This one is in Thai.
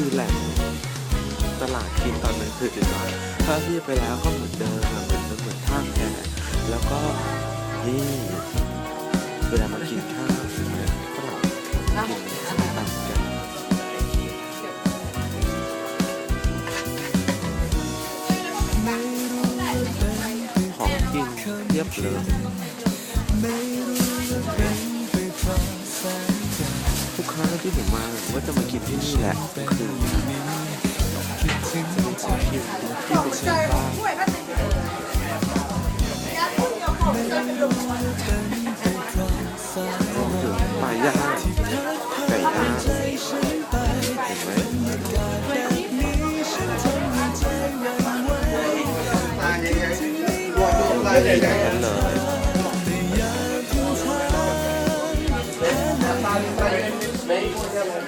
คือแหล่งตลาดกินตอนนั้นคือจุดหมายถ้าที่ไปแล้วก็เหมือนเดิมเหมือนเหมือนท่าแพแล้วก็นี่เวลามากินข้าวเนี่ยฝรั่งกินส้มตำกันของกินเทียบเลย ทุกครั้งที่ผมมาผมก็จะมากินที่นี่แหละคือคิดถึงที่เป็นเส้นบ้างรวมถึงปลาย่างไก่ย่างเห็นไหมนั่นเลย trabalho para ele.